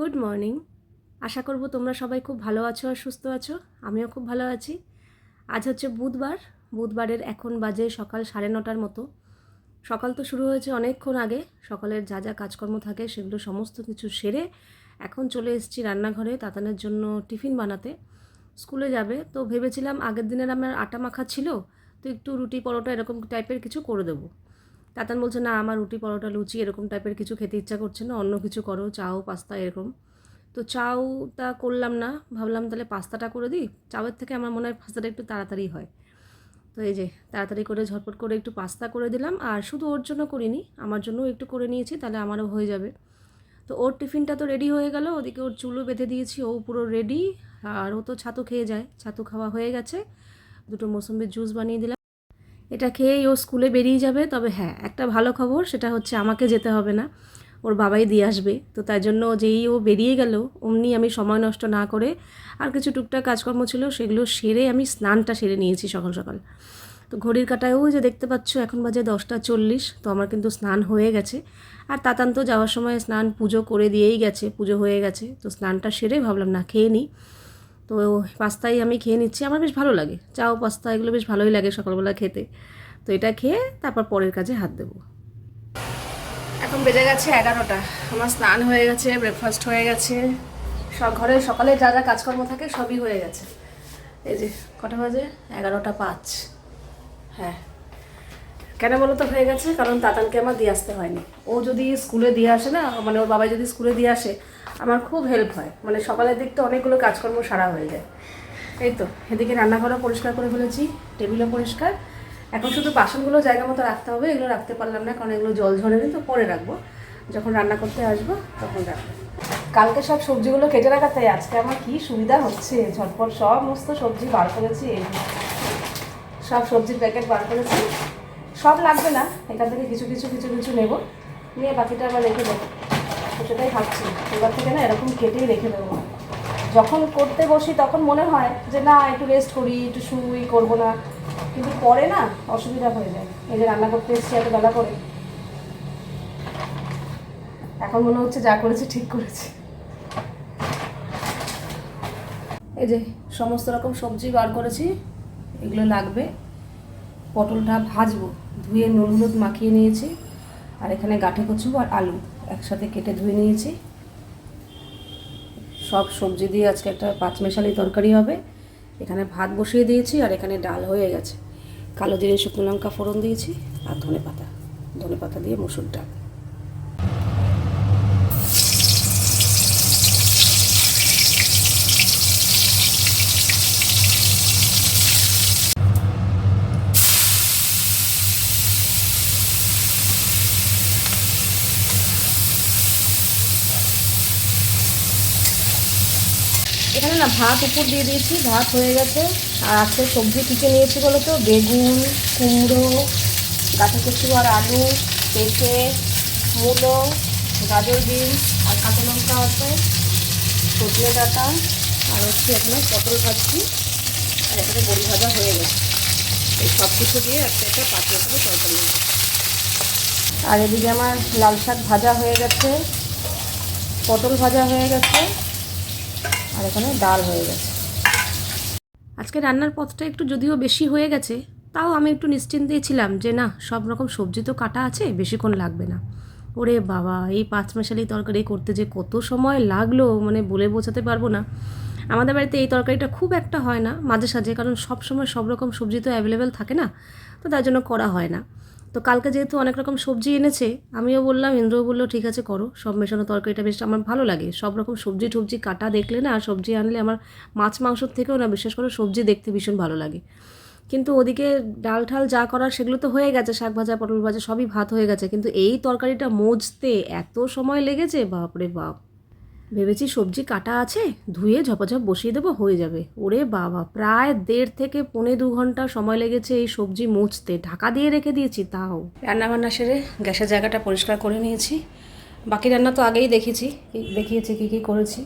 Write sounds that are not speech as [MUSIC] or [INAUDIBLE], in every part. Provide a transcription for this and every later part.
Good morning আশা করব তোমরা সবাই খুব ভালো আছো আর সুস্থ আছো। আমিও খুব ভালো আছি। আজ হচ্ছে বুধবার। বুধবারের এখন বাজে সকাল সাড়ে নটার মতো। সকাল তো শুরু হয়েছে অনেকক্ষণ আগে। সকালের যা যা কাজকর্ম থাকে সেগুলো সমস্ত কিছু সেরে এখন চলে এসেছি রান্নাঘরে তাতানের জন্য টিফিন বানাতে। স্কুলে যাবে। তো ভেবেছিলাম আগের দিনের আমার আটা মাখা ছিল, তো একটু রুটি পরোটা এরকম টাইপের কিছু করে দেবো। তাতান বলছে, না, আমার রুটি পরোটা, লুচি এরকম টাইপের কিছু খেতে ইচ্ছা করছে না, অন্য কিছু করো, চাও, পাস্তা এরকম। তো চাউটা করলাম না, ভাবলাম তাহলে পাস্তাটা করে দিই। চাউয়ের থেকে আমার মনে হয় পাস্তাটা একটু তাড়াতাড়ি হয়। তো এই যে, তাড়াতাড়ি করে, ঝটপট করে একটু পাস্তা করে দিলাম। আর শুধু ওর জন্য করিনি, আমার জন্যও একটু করে নিয়েছি, তাহলে আমারও হয়ে যাবে। তো ওর টিফিনটা তো রেডি হয়ে গেল, ওদিকে ওর চুলও বেঁধে দিয়েছি, ও পুরো রেডি আর ও তো ছাতু খেয়ে যায়, ছাতু খাওয়া হয়ে গেছে। দুটো মৌসুম্বির জুস বানিয়ে দিলাম। এটা খেয়েই ও স্কুলে বেরিয়ে যাবে, তবে হ্যাঁ একটা ভালো খবর সেটা হচ্ছে আমাকে যেতে হবে না। ওর বাবাই দিয়ে আসবে, তো তাই জন্য যেই ও বেরিয়ে গেল, অমনি আমি সময় নষ্ট না করে আর কিছু টুকটাক কাজকর্ম ছিল সেগুলো সেরে আমি স্নানটা সেরে নিয়েছি সকাল সকাল। তো ঘড়ির কাটায়ও যে দেখতে পাচ্ছ, এখন বাজে দশটা চল্লিশ, তো আমার কিন্তু স্নান হয়ে গেছে। আর তাতান্ত যাওয়ার সময় স্নান পুজো করে দিয়েই গেছে, পুজো হয়ে গেছে, তো স্নানটা সেরে ভাবলাম না, খেয়ে নিই। তো পাস্তাই আমি খেয়ে নিচ্ছি, আমার বেশ ভালো লাগে। চাও, পাস্তা এগুলো বেশ ভালোই লাগে সকালবেলা খেতে। তো এটা খেয়ে তারপর পরের কাজে হাত দেবো। এখন বেজে গেছে এগারোটা। আমার স্নান হয়ে গেছে ব্রেকফাস্ট হয়ে গেছে। সব ঘরে সকালে যা যা কাজকর্ম থাকে সবই হয়ে গেছে। এই যে, কটা বাজে? এগারোটা পাঁচ। হ্যাঁ। কেন বলো তো হয়ে গেছে? কারণ তাতানকে আমার দিয়ে আসতে হয়নি। ও যদি স্কুলে দিয়ে আসে না মানে ওর বাবা যদি স্কুলে দিয়ে আসে আমার খুব হেল্প হয়। মানে সকালের দিকটা অনেকগুলো কাজকর্ম সারা হয়ে যায়। এই তো, এদিকে রান্নাঘরও পরিষ্কার করে ফেলেছি, টেবিলও পরিষ্কার। এখন শুধু বাসনগুলো জায়গা মতো রাখতে হবে, এগুলো রাখতে পারলাম না, কারণ এগুলো জল ঝরেনি তো পরে রাখব। যখন রান্না করতে আসব, তখন রাখব। কালকে সব সবজিগুলো কেটে রাখা, তাই আজকে আমার কি সুবিধা হচ্ছে? ঝটপট সমস্ত সবজি বার করেছি সব সবজির প্যাকেট বার করেছি। সব লাগবে না, এখান থেকে কিছু কিছু কিছু কিছু নেব। নিয়ে বাকিটা আবার রেখে দেবো। সেটাই ভাবছি। এবার থেকে না এরকম কেটেই রেখে দেবো। যখন করতে বসি তখন মনে হয় যে, না, একটু রেস্ট করি, একটু শুই, করব না। কিন্তু পরে না অসুবিধা হয়ে যায়। এই যে রান্না করতে এসেছি এত বেলা করে। এখন মনে হচ্ছে যা করেছি ঠিক করেছি। এই যে সমস্ত রকম সবজি বার করেছি, এগুলো লাগবে। পটলটা ভাজবো, ধুয়ে নুন হলুদ মাখিয়ে নিয়েছি, আর এখানে গাঠে কচু আর আলু। একসাথে কেটে ধুয়ে নিয়েছি। সব সবজি দিয়ে আজকে একটা পাঁচমেশালি তরকারি হবে। এখানে ভাত বসিয়ে দিয়েছি আর এখানে ডাল হয়ে গেছে। কালো জিরে শুকনো লঙ্কা ফোড়ন দিয়েছি আর ধনে পাতা ধনে পাতা দিয়ে মুসুর ডাল এখানে না ভাত উপর দিয়ে দিয়েছি, ভাত হয়ে গেছে। আর আজকে সবজি কিনে নিয়েছি বলো তো? বেগুন, কুমড়ো গাঁথা কচু আর আলু, পেঁপে, মূলো, গাজর বিন আর কাঁচা লঙ্কা আছে, সজনে ডাটা আর হচ্ছে এখানে পটল ভাজছি। আর এখানে বড়ি ভাজা হয়ে গেছে। এই সব কিছু দিয়ে একটা একটা পাঁচ রকমের তরকারি আর এদিকে আমার লাল শাক ভাজা হয়ে গেছে। পটল ভাজা হয়ে গেছে। আর এখানে ডাল হয়ে গেছে। আজকে রান্নার পথটা একটু যদিও বেশি হয়ে গেছে, তাও আমি একটু নিশ্চিন্তেই ছিলাম যে না, সব রকম সবজি তো কাটা আছে বেশিক্ষণ লাগবে না। ওরে বাবা, এই পাঁচ মাসালি তরকারি করতে যে কত সময় লাগল মানে বলে বোঝাতে পারব না। আমাদের বাড়িতে এই তরকারিটা খুব একটা হয় না, মাঝে সাঝে, কারণ সব সময় সব রকম সবজি তো অ্যাভেলেবেল থাকে না, তো তার জন্য করা হয় না। তো কালকে যেহেতু অনেক রকম সবজি এনেছে, আমিও বললাম, ইন্দ্রও বলল, ঠিক আছে, করো। সব মেশানো তরকারিটা বেশ আমার ভালো লাগে। সব রকম সবজি টবজি কাটা দেখলে না, আর সবজি আনলে আমার মাছ মাংসর থেকেও না, বিশেষ করে সবজি দেখতে ভীষণ ভালো লাগে। কিন্তু ওদিকে ডাল ঠাল যা করার সেগুলো তো হয়ে গেছে, শাক ভাজা, পটল ভাজা, সবই ভাত হয়ে গেছে। কিন্তু এই তরকারিটা মজতে এত সময় লেগেছে, বাপরে বাপ। ভেবেছি সবজি কাটা আছে, ধুয়ে ঝপাঝপ বসিয়ে দেবো, হয়ে যাবে। ওরে বাবা, প্রায় দেড় থেকে পৌনে দু ঘণ্টা সময় লেগেছে এই সবজি মুছতে। ঢাকা দিয়ে রেখে দিয়েছি তাও। রান্না বান্না সেরে গ্যাসের জায়গাটা পরিষ্কার করে নিয়েছি। বাকি রান্না তো আগেই দেখেছি দেখিয়েছি, কী কী করেছি।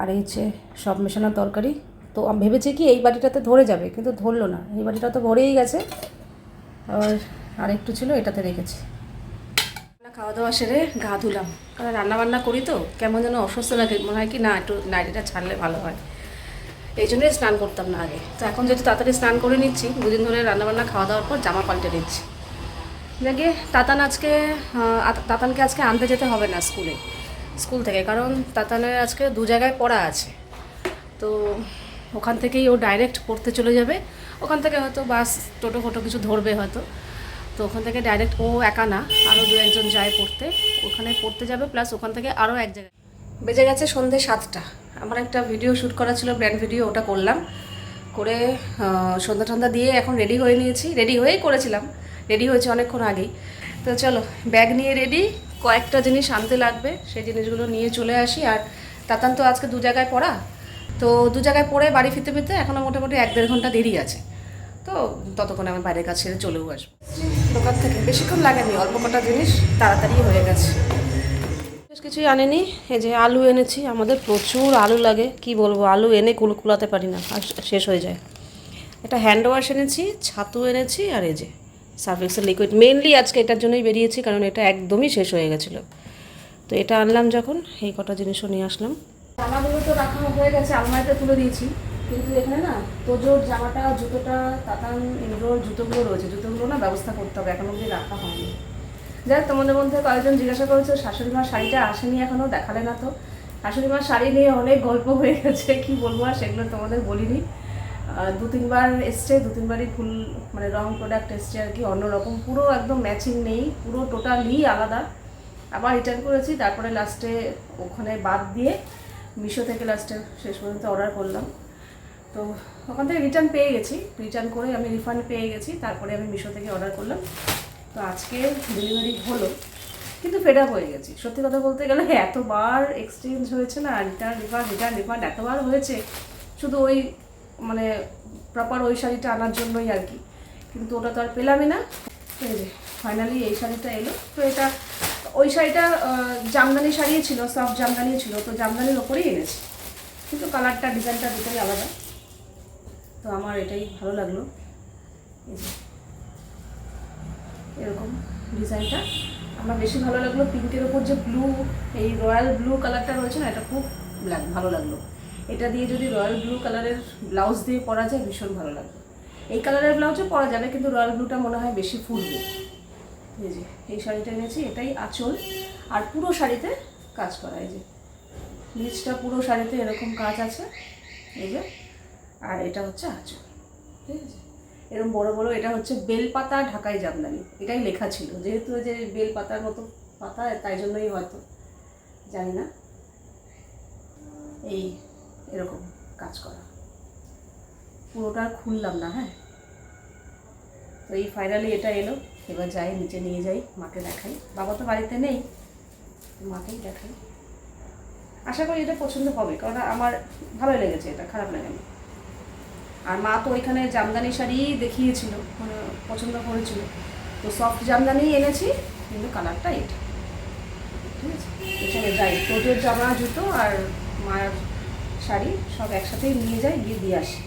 আর এই হচ্ছে সব মেশানো তরকারি, তো ভেবেছি কি এই বাড়িটাতে ধরে যাবে, কিন্তু ধরলো না। এই বাড়িটা তো ভরেই গেছে। আর আরেকটু ছিল, এটাতে রেখেছি। খাওয়া দাওয়া সেরে গা ধুলাম। কারণ রান্নাবান্না করি তো, কেমন যেন অসুস্থ লাগে, মনে হয় কি না, একটু নাইটিটা ছাড়লে ভালো হয়। এই জন্যই স্নান করতাম না আগে। তো এখন যেহেতু তাড়াতাড়ি স্নান করে নিচ্ছি, দুদিন ধরে রান্নাবান্না খাওয়া দাওয়ার পর জামা পাল্টে নিচ্ছি যাকে তাতান আজকে তাতানকে আজকে আনতে যেতে হবে না স্কুলে, স্কুল থেকে, কারণ তাতানের আজকে দু জায়গায় পড়া আছে। তো ওখান থেকেই ও ডাইরেক্ট পড়তে চলে যাবে। ওখান থেকে হয়তো বাস, টোটো ফোটো কিছু ধরবে হয়তো। তো ওখান থেকে ডাইরেক্ট ও একা না আরও দু একজন যায় পড়তে। ওখানে পড়তে যাবে প্লাস ওখান থেকে আরও এক জায়গায়। বেজে গেছে সন্ধে সাতটা। আমার একটা ভিডিও শ্যুট করা ছিল ব্র্যান্ড ভিডিও ওটা করলাম। করে সন্ধ্যা টন্ধা দিয়ে এখন রেডি হয়ে নিয়েছি। রেডি হয়েই করেছিলাম। রেডি হয়েছে অনেকক্ষণ আগেই। তো চলো ব্যাগ নিয়ে রেডি কয়েকটা জিনিস আনতে লাগবে। সেই জিনিসগুলো নিয়ে চলে আসি। আর তাতান তো আজকে দু জায়গায় পড়া। তো দু জায়গায় পড়ে বাড়ি ফিরতে ফিরতে এখনও মোটামুটি এক দেড় ঘণ্টা দেরি আছে। তো ততক্ষণে আমি বাইরের কাছে ছেড়ে চলেও আসব। দোকান থেকে। বেশিক্ষণ লাগেনি, অল্প কটা জিনিস তাড়াতাড়ি হয়ে গেছে। বেশ কিছুই আনেনি, এই যে আলু এনেছি, আমাদের প্রচুর আলু লাগে, কি বলব, আলু এনে কুল কুলাতে পারি না, আর শেষ হয়ে যায়। এটা হ্যান্ড ওয়াশ এনেছি, ছাতু এনেছি, আর এই যে সার্ফেক্সের লিকুইড মেনলি আজকে এটার জন্যই বেরিয়েছি, কারণ এটা একদমই শেষ হয়ে গেছিল। তো এটা আনলাম যখন, এই কটা জিনিসও নিয়ে আসলাম। জামাগুলো তো রাখা হয়ে গেছে, আলমারিতে তুলে দিয়েছি। কিন্তু এখানে না তোজোর জামাটা, জুতোটা, তাতান ইন্দ্রোর জুতোগুলো রয়েছে। জুতোগুলো না ব্যবস্থা করতে হবে, এখন অবধি রাখা হয়নি। যাই তোমাদের মধ্যে কয়েকজন জিজ্ঞাসা করেছে শাশুড়ি মার শাড়িটা আসেনি এখনও দেখালে না তো। শাশুড়ি মার শাড়ি নিয়ে অনেক গল্প হয়ে গেছে, কি বলব আর সেগুলো তোমাদের বলিনি। দু তিনবার এসছে, দু তিনবারই ফুল মানে রং প্রোডাক্ট এসছে আর কি, অন্যরকম। পুরো একদম ম্যাচিং নেই, পুরো টোটালি আলাদা। আবার রিটার্ন করেছি, তারপরে লাস্টে ওখানে বাদ দিয়ে মিশো থেকে লাস্টে শেষ পর্যন্ত অর্ডার করলাম। তো ওখান থেকে রিটার্ন পেয়ে গেছি। রিটার্ন করে আমি রিফান্ড পেয়ে গেছি। তারপরে আমি মিশো থেকে অর্ডার করলাম। তো আজকে ডেলিভারি হলো। কিন্তু ফেড আপ হয়ে গেছি। সত্যি কথা বলতে গেলে এতবার এক্সচেঞ্জ হয়েছে না রিটার্ন রিফান্ড রিটার্ন রিফান্ড এতবার হয়েছে। শুধু ওই মানে প্রপার ওই শাড়িটা আনার জন্যই আর কি। কিন্তু ওটা তো আর পেলামই না। এই যে ফাইনালি এই শাড়িটা এলো। তো এটা, ওই শাড়িটা জামদানি শাড়ি ছিল সফট জামদানি ছিল। তো জামদানির ওপরেই এনেছি। কিন্তু কালারটা ডিজাইনটা দুটোই আলাদা। তো আমার এটাই ভালো লাগল। এরকম ডিজাইনটা। আমার বেশি ভালো লাগল পিঙ্কের ওপর যে ব্লু এই রয়্যাল ব্লু কালারটা রয়েছে না, এটা খুব ভালো লাগল। এটা দিয়ে যদি রয়্যাল ব্লু কালারের ব্লাউজ দিয়ে পরা যায়, ভীষণ ভালো লাগবে এই কালারের ব্লাউজও পরা যাবে কিন্তু রয়্যাল ব্লুটা মনে হয় বেশি ফুলবে। এই যে, এই শাড়িটা এনেছি, এটাই আঁচল। আর পুরো শাড়িতে কাজ করা, এই যে। নিচটা পুরো শাড়িতে এরকম কাজ আছে। এই যে। আর এটা হচ্ছে আঁচল, ঠিক আছে? এরকম বড় বড়, এটা হচ্ছে বেলপাতা ঢাকাই জামদানি, এটাই লেখা ছিল। যেহেতু যে বেলপাতার মতো পাতা, তাই জন্যই হয়তো, জানি না। এই এরকম কাজ করা। পুরোটা খুললাম না হ্যাঁ? তো এই ফাইনালি এটা এলো, এবার যাই, নিচে নিয়ে যাই, মাকে দেখাই। বাবা তো বাড়িতে নেই, মাকেই দেখাই। আশা করি এটা পছন্দ হবে কারণ আমার ভালোই লেগেছে, এটা খারাপ লাগেনি আর মা তো ওইখানে জামদানি শাড়ি দেখিয়েছিল পছন্দ করেছিল। তো সফট জামদানি এনেছি, কিন্তু কালারটা এটা। ঠিক আছে? তো যাই তোজোর জামা, জুতো আর মায়ের শাড়ি সব একসাথেই নিয়ে যাই, গিয়ে দিয়ে আসি।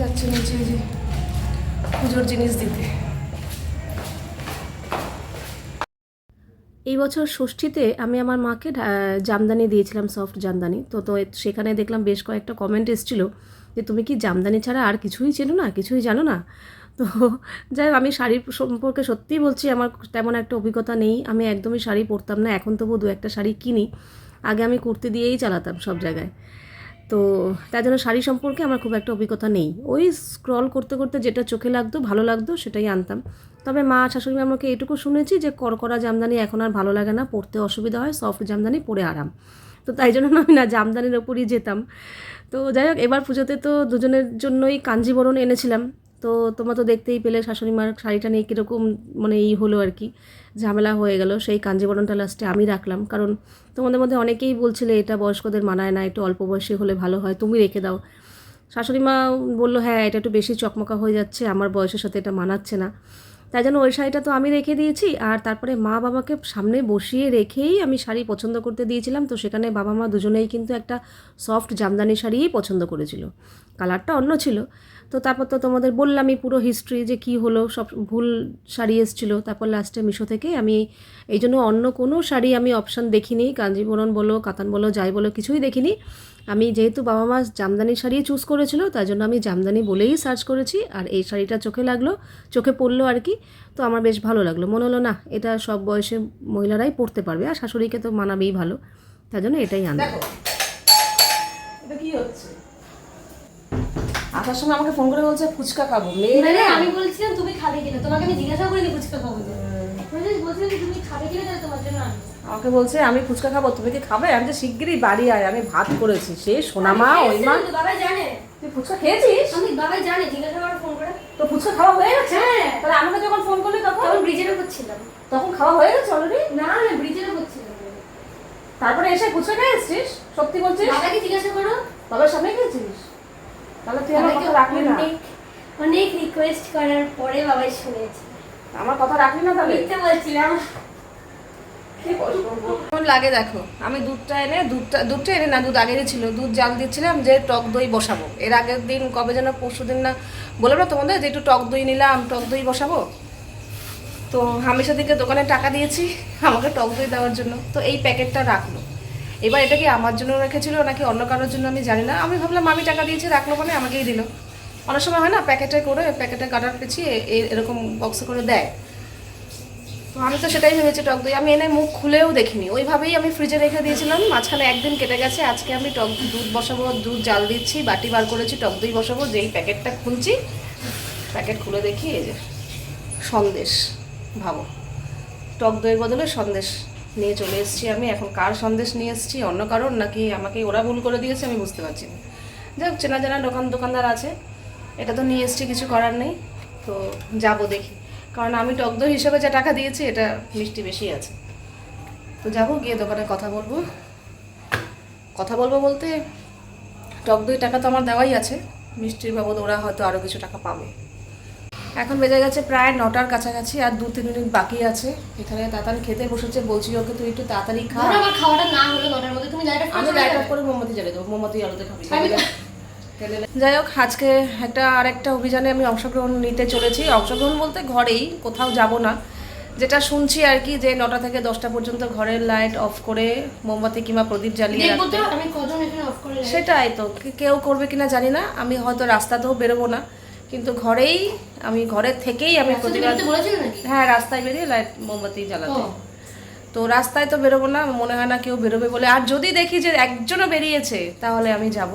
যাচ্ছে নিচে যে পুজোর জিনিস দিতে। এই বছর ষষ্ঠীতে আমি আমার মাকে জামদানি দিয়েছিলাম, সফট জামদানি। তো তো সেখানে দেখলাম বেশ কয়েকটা কমেন্ট এসেছিল যে, তুমি কি জামদানি ছাড়া আর কিছুই চেনো না? কিছুই জানো না? [LAUGHS] তো, যাই আমি শাড়ির সম্পর্কে সত্যিই বলছি, আমার তেমন একটা অভিজ্ঞতা নেই। আমি একদমই শাড়ি পরতাম না, এখন তবু দু একটা শাড়ি কিনি। আগে আমি কুর্তি দিয়েই চালাতাম সব জায়গায়। তো তাই জন্য শাড়ি সম্পর্কে আমার খুব একটা অভিজ্ঞতা নেই। ওই স্ক্রল করতে করতে যেটা চোখে লাগতো, ভালো লাগতো, সেটাই আনতাম। তবে মা, শাশুড়ি আমাকে এটুকু শুনেছি যে করকরা জামদানি এখন আর ভালো লাগে না, পরতে অসুবিধা হয় সফট জামদানি পরে আরাম। তো তাই জন্য আমি না জামদানির ওপরই যেতাম। তো যাই হোক, এবার পুজোতে তো দুজনের জন্যই কাঞ্জিবরণ এনেছিলাম। তো তোমরা তো দেখতেই পেলে শাশুড়ি মার শাড়িটা নিয়ে কীরকম মানে ই হলো আর কি, ঝামেলা হয়ে গেল। সেই কাঞ্জিবরণটা লাস্টে আমি রাখলাম। কারণ তোমাদের মধ্যে অনেকেই বলছিলে এটা বয়স্কদের মানায় না, একটু অল্প বয়সী হলে ভালো হয়, তুমি রেখে দাও। শাশুড়ি মা বলল হ্যাঁ এটা একটু বেশি চকমকা হয়ে যাচ্ছে, আমার বয়সের সাথে এটা মানাচ্ছে না। তাই জন্য ওই শাড়িটা তো আমি রেখে দিয়েছি। আর তারপরে মা বাবাকে সামনে বসিয়ে রেখেই আমি শাড়ি পছন্দ করতে দিয়েছিলাম। তো সেখানে বাবা মা দুজনেই কিন্তু একটা সফট জামদানি শাড়িই পছন্দ করেছিল। কালারটা অন্য ছিল। তো তারপর তো তোমাদের বললামই পুরো হিস্ট্রি যে কি হলো, সব ভুল শাড়ি এসেছিল। তারপর লাস্টে মিশো থেকে আমি এই জন্য অন্য কোনো শাড়ি আমি অপশান দেখিনি। কাঞ্জিবরণ বলো, কাতান বলো, যাই বলো, কিছুই দেখিনি। আমি যেহেতু বাবা মা জামদানি শাড়ি চুজ করেছিল তাই জন্য আমি জামদানি বলেই সার্চ করেছি। আর এই শাড়িটা চোখে লাগল, চোখে পড়ল আর কি, তো আমার বেশ ভালো লাগল। মনে হলো, না, এটা সব বয়সে মহিলারাই পরতে পারবে। আর শাশুড়িকে তো মানাবেই ভালো তাই জন্য এটাই দেখো, এটা কি হচ্ছে? আসার সময় আমাকে ফোন করে বলছে ফুচকা খাব। মেয়ে মানে আমি বলছিলাম তুমি খাবে কিনা? তোমাকে আমি জিজ্ঞাসা করিনি ফুচকা খাব তো তুমি খাবে কিনা তোমার জন্য আমাকে বলছে আমি ফুচকা খাব তুমি কি খাবে? আমি যে শিগগিরই বাড়ি আয় আমি ভাত করেছি সে সোনা মা ওই মা তো বাবাই জানে। তুই ফুচকা খেয়েছিস? আমি বাবাই জানে জিজ্ঞাসা করে ফোন করে। তো ফুচকা খাওয়া হয়ে গেছে? হ্যাঁ। তাহলে আমাকে যখন ফোন করলি তখন? তখন ব্রিজের উপর ছিলাম। তখন খাওয়া হয়ে গেছে অলরেডি না না ব্রিজের উপর ছিলাম। তারপরে এসে ফুচকা খেয়ে এসছিস সত্যি বলছিস? বাবাকে জিজ্ঞাসা করো। বাবার সামনে খেয়েছিস? তাহলে তুই আমার কথা রাখলি না। অনেক অনেক রিকোয়েস্ট করার পরে বাবাই শুনেছে। আমার কথা রাখলি না তাহলে? মিথ্যে বলছিলাম। কেমন লাগে দেখো আমি দুধটা এনে দুধটা দুধটা এনে না দুধ আগেরই ছিল দুধ জাল দিচ্ছিলাম যে টক দই বসাবো। এর আগের দিন কবে যেন পরশু দিন না বললাম না তোমাদের যে একটু টক দই নিলাম টক দই বসাবো? তো হামেশা দিকে দোকানে টাকা দিয়েছি আমাকে টক দই দেওয়ার জন্য। তো এই প্যাকেটটা রাখল। এবার এটা কি আমার জন্য রেখেছিল নাকি অন্য কারোর জন্য আমি জানি না। আমি ভাবলাম আমি টাকা দিয়েছি, রাখল মানে আমাকেই দিল। অনেক সময় হয় না, প্যাকেটে করে, প্যাকেটে কাটার পেছিয়ে এরকম বক্সে করে দেয়। তো আমি তো সেটাই ভেবেছি, টক দই। আমি এনে মুখ খুলেও দেখিনি। ওইভাবেই আমি ফ্রিজে রেখে দিয়েছিলাম। মাঝখানে একদিন কেটে গেছে। আজকে আমি টক দুধ বসাবো, দুধ জাল দিচ্ছি, বাটি বার করেছি, টক দই বসাবো, যেই প্যাকেটটা খুলছি, প্যাকেট খুলে দেখি, এই যে সন্দেশ, ভাবো। টক দইয়ের বদলে সন্দেশ। নিয়ে চলে এসেছি আমি। এখন কার সন্দেশ নিয়ে এসেছি? অন্য কারোর? নাকি আমাকে ওরা ভুল করে দিয়েছে? আমি বুঝতে পারছি না। যাক চেনা জানা দোকান দোকানদার আছে। এটা তো নিয়ে এসেছি, কিছু করার নেই। তো যাব দেখি। কারণ আমি টক দই হিসেবে যা টাকা দিয়েছি, এটা মিষ্টি বেশি আছে। তো যাব, গিয়ে দোকানে কথা বলব। কথা বলব বলতে, টক দই টাকা তো আমার দেওয়াই আছে। মিষ্টির বাবদ ওরা হয়তো আরও কিছু টাকা পাবে। এখন বেজে গেছে প্রায় নটার কাছাকাছি আর দু তিন মিনিট বাকি আছে। এখানে তাতান খেতে বসেছে বলছি ওকে তুই একটু তাড়াতাড়ি খা। আমার খাওয়াটা না হলো নটার মধ্যে তুমি লাইট আমি লাইট অফ করে মোমবাতি জ্বালিয়ে দেবো মোমবাতি আলোতে খাবি। যাই হোক আজকে একটা আরেকটা অভিযানে আমি অংশগ্রহণ নিতে চলেছি। অংশগ্রহণ বলতে ঘরেই কোথাও যাব না। যেটা শুনছি আর কি যে নটা থেকে দশটা পর্যন্ত ঘরের লাইট অফ করে মোমবাতি কিংবা প্রদীপ জ্বালিয়ে রাখতে। সেটাই তো কেউ করবে কিনা জানি না। আমি হয়তো রাস্তাতেও বেরোবো না। কিন্তু ঘরেই আমি ঘরের থেকেই আমি হ্যাঁ রাস্তায় বেরিয়ে লাইট মোমবাতি জ্বালাতে। তো রাস্তায় তো বেরোবো না মনে হয় না কেউ বেরোবে বলে। আর যদি দেখি যে একজনও বেরিয়েছে তাহলে আমি যাব।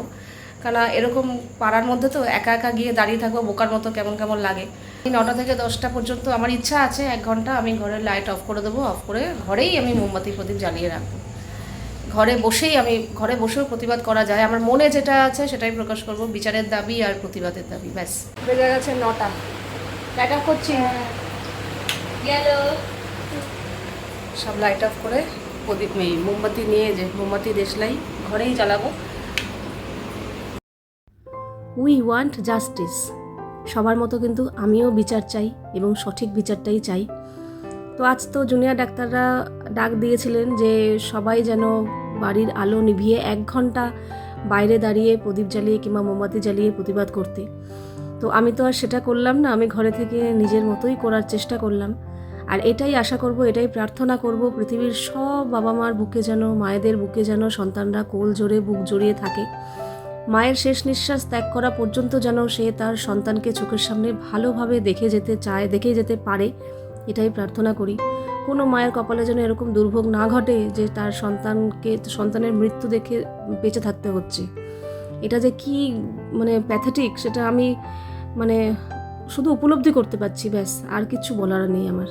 কারণ এরকম পাড়ার মধ্যে তো একা একা গিয়ে দাঁড়িয়ে থাকব বোকার মতো কেমন কেমন লাগে। নটা থেকে দশটা পর্যন্ত আমার ইচ্ছা আছে এক ঘণ্টা আমি ঘরের লাইট অফ করে দেবো অফ করে ঘরেই আমি মোমবাতি প্রদীপ জ্বালিয়ে রাখব। ঘরে বসেই আমি ঘরে বসেও প্রতিবাদ করা যায়। আমার মনে যেটা আছে সেটাই প্রকাশ করব বিচারের দাবি আর প্রতিবাদের দাবি ব্যাস। বেজে গেছে নটা। লাইট অফ করছি। গেল। সব লাইট অফ করে প্রদীপ এই মোমবাতি নিয়ে যে মোমবাতি দেশলাই ঘরেই জ্বালাবো। উই ওয়ান্ট জাস্টিস সবার মতো কিন্তু আমিও বিচার চাই এবং সঠিক বিচারটাই চাই। তো আজ তো জুনিয়র ডাক্তাররা ডাক দিয়েছিলেন যে সবাই যেন বাড়ির আলো নিভিয়ে এক ঘণ্টা বাইরে দাঁড়িয়ে প্রদীপ জ্বালিয়ে কিংবা মোমবাতি জ্বালিয়ে প্রতিবাদ করতে। তো আমি তো আর সেটা করলাম না, আমি ঘরে থেকে নিজের মতোই করার চেষ্টা করলাম। আর এটাই আশা করব, এটাই প্রার্থনা করব, পৃথিবীর সব বাবা মার বুকে যেন, মায়েদের বুকে যেন, সন্তানরা কোল জোরে, বুক জড়িয়ে থাকে। মায়ের শেষ নিঃশ্বাস ত্যাগ করা পর্যন্ত যেন সে তার সন্তানকে চোখের সামনে ভালোভাবে দেখে যেতে চায়, দেখে যেতে পারে। এটাই প্রার্থনা করি। কোনো মায়ের কপালে যেন এরকম দুর্ভোগ না ঘটে যে তার সন্তানকে, সন্তানের মৃত্যু দেখে বেঁচে থাকতে হচ্ছে। এটা যে কি মানে প্যাথেটিক সেটা আমি মানে শুধু উপলব্ধি করতে পারছি, ব্যাস, আর কিছু বলার নেই আমার।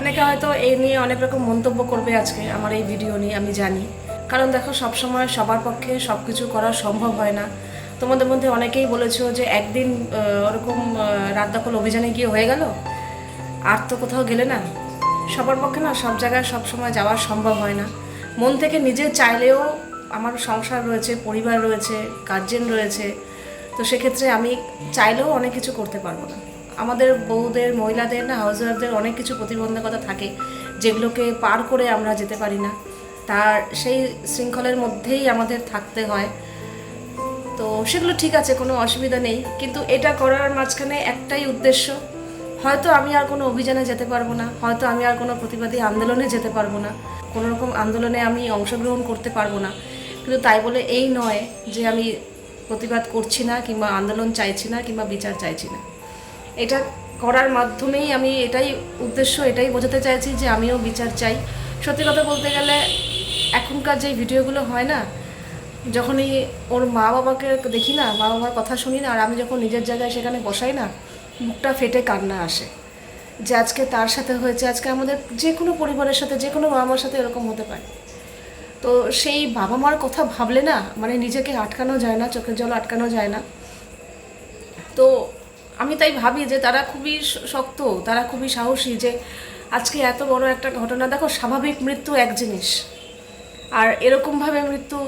অনেকে হয়তো এই নিয়ে অনেক রকম মন্তব্য করবে আজকে আমার এই ভিডিও নিয়ে, আমি জানি। কারণ দেখো, সবসময় সবার পক্ষে সব কিছু করা সম্ভব হয় না। তোমাদের মধ্যে অনেকেই বলেছ যে একদিন ওরকম রাত দখল অভিযানে গিয়ে হয়ে গেল? আর তো কোথাও গেলে না? সবার পক্ষে না সব জায়গায় সব সময় যাওয়া সম্ভব হয় না। মন থেকে নিজে চাইলেও আমার সংসার রয়েছে, পরিবার রয়েছে গার্জেন রয়েছে। তো সেক্ষেত্রে আমি চাইলেও অনেক কিছু করতে পারব না। আমাদের বউদের, মহিলাদের না হাউসওয়াইফদের অনেক কিছু প্রতিবন্ধকতা থাকে যেগুলোকে পার করে আমরা যেতে পারি না। তার সেই শৃঙ্খলের মধ্যেই আমাদের থাকতে হয়। তো সেগুলো ঠিক আছে, কোনো অসুবিধা নেই। কিন্তু এটা করার মাঝখানে একটাই উদ্দেশ্য হয়তো আমি আর কোনো অভিযানে যেতে পারব না, হয়তো আমি আর কোনো প্রতিবাদী আন্দোলনে যেতে পারব না কোনো রকম আন্দোলনে আমি অংশগ্রহণ করতে পারব না। কিন্তু তাই বলে এই নয় যে আমি প্রতিবাদ করছি না কিংবা আন্দোলন চাইছি না কিংবা বিচার চাইছি না। এটা করার মাধ্যমেই আমি এটাই উদ্দেশ্য, এটাই বোঝাতে চাইছি যে আমিও বিচার চাই। সত্যি কথা বলতে গেলে এখনকার যে ভিডিওগুলো হয় না, যখনই ওর মা বাবাকে দেখি না মা বাবার কথা শুনি না, আর আমি যখন নিজের জায়গায় সেখানে বসাই না বুকটা ফেটে কান্না আসে। যে আজকে তার সাথে হয়েছে, আজকে আমাদের যে কোনো পরিবারের সাথে, যে কোনো বাবা মার সাথে এরকম হতে পারে। তো সেই বাবা মার কথা ভাবলে না মানে নিজেকে আটকানো যায় না, চোখের জল আটকানো যায় না। তো আমি তাই ভাবি যে তারা খুবই শক্ত, তারা খুবই সাহসী যে আজকে এত বড় একটা ঘটনা, দেখো স্বাভাবিক মৃত্যু এক জিনিস। আর এরকমভাবে মৃত্যু,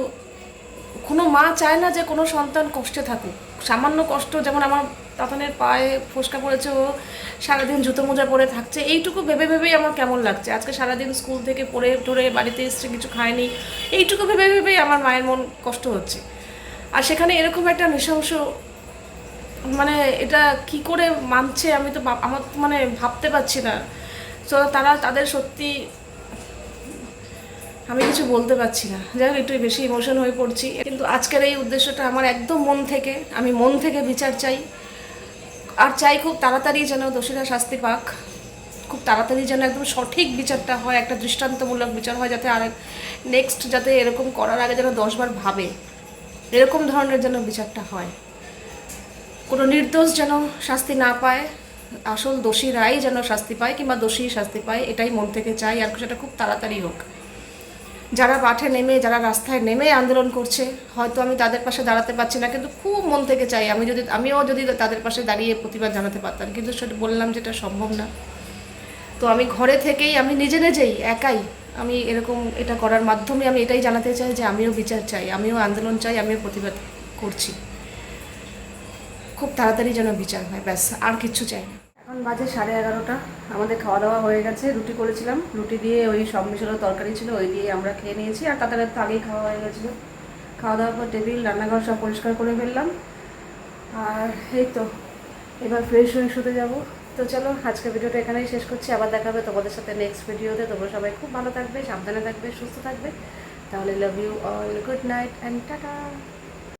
কোনো মা চায় না যে কোনো সন্তান কষ্টে থাকুক। সামান্য কষ্ট, যেমন আমার তাতানের পায়ে ফোসকা পড়েছে ও, সারাদিন জুতো মোজা পরে থাকছে। এইটুকু ভেবে ভেবেই আমার কেমন লাগছে। আজকে সারাদিন স্কুল থেকে পড়ে টরে বাড়িতে এসছে, কিছু খায়নি এইটুকু ভেবে ভেবেই আমার মায়ের মন কষ্ট হচ্ছে। আর সেখানে এরকম একটা নৃশংস মানে এটা কি করে মানছে আমি তো আমার মানে ভাবতে পারছি না। তো তারা, তাদের সত্যি আমি কিছু বলতে পারছি না। যাই একটু বেশি ইমোশন হয়ে পড়ছি। কিন্তু আজকের এই উদ্দেশ্যটা আমার একদম মন থেকে, আমি মন থেকে বিচার চাই। আর চাই খুব তাড়াতাড়ি যেন দোষীরা শাস্তি পাক। খুব তাড়াতাড়ি যেন একদম সঠিক বিচারটা হয়, একটা দৃষ্টান্তমূলক বিচার হয়, যাতে আর নেক্সট যাতে এরকম করার আগে যেন দশবার ভাবে। এরকম ধরনের যেন বিচারটা হয়। কোনো নির্দোষ যেন শাস্তি না পায়, আসল দোষীরাই যেন শাস্তি পায় কিংবা দোষী শাস্তি পায়, এটাই মন থেকে চাই। আর সেটা খুব তাড়াতাড়ি হোক। যারা মাঠে নেমে, যারা রাস্তায় নেমে আন্দোলন করছে, হয়তো আমি তাদের পাশে দাঁড়াতে পারছি না, কিন্তু খুব মন থেকে চাই। আমি যদি, আমিও যদি তাদের পাশে দাঁড়িয়ে প্রতিবাদ জানাতে পারতাম, কিন্তু সেটা বললাম যেটা সম্ভব না। তো আমি ঘরে থেকেই, আমি নিজে নিজেই একাই, আমি এরকম এটা করার মাধ্যমে আমি এটাই জানাতে চাই যে আমিও বিচার চাই, আমিও আন্দোলন চাই, আমিও প্রতিবাদ করছি। খুব তাড়াতাড়ি যেন বিচার হয়, ব্যাস, আর কিচ্ছু চাই না। বাজে সাড়ে এগারোটা। আমাদের খাওয়া দাওয়া হয়ে গেছে, রুটি করেছিলাম। রুটি দিয়ে ওই সব মিশালো তরকারি ছিল, ওই দিয়ে আমরা খেয়ে নিয়েছি। আর তাদের তো আগেই খাওয়া হয়ে গেছিল। খাওয়া দাওয়ার পর টেবিল, রান্নাঘর সব পরিষ্কার করে ফেললাম। আর এই তো, এবার ফ্রেশ হয়ে শুতে যাব। তো চলো আজকে ভিডিওটা এখানেই শেষ করছি। আবার দেখা হবে তোমাদের সাথে নেক্সট ভিডিওতে। তোমরা সবাই খুব ভালো থাকবে, সাবধানে থাকবে, সুস্থ থাকবে। তাহলে love you all good night and tata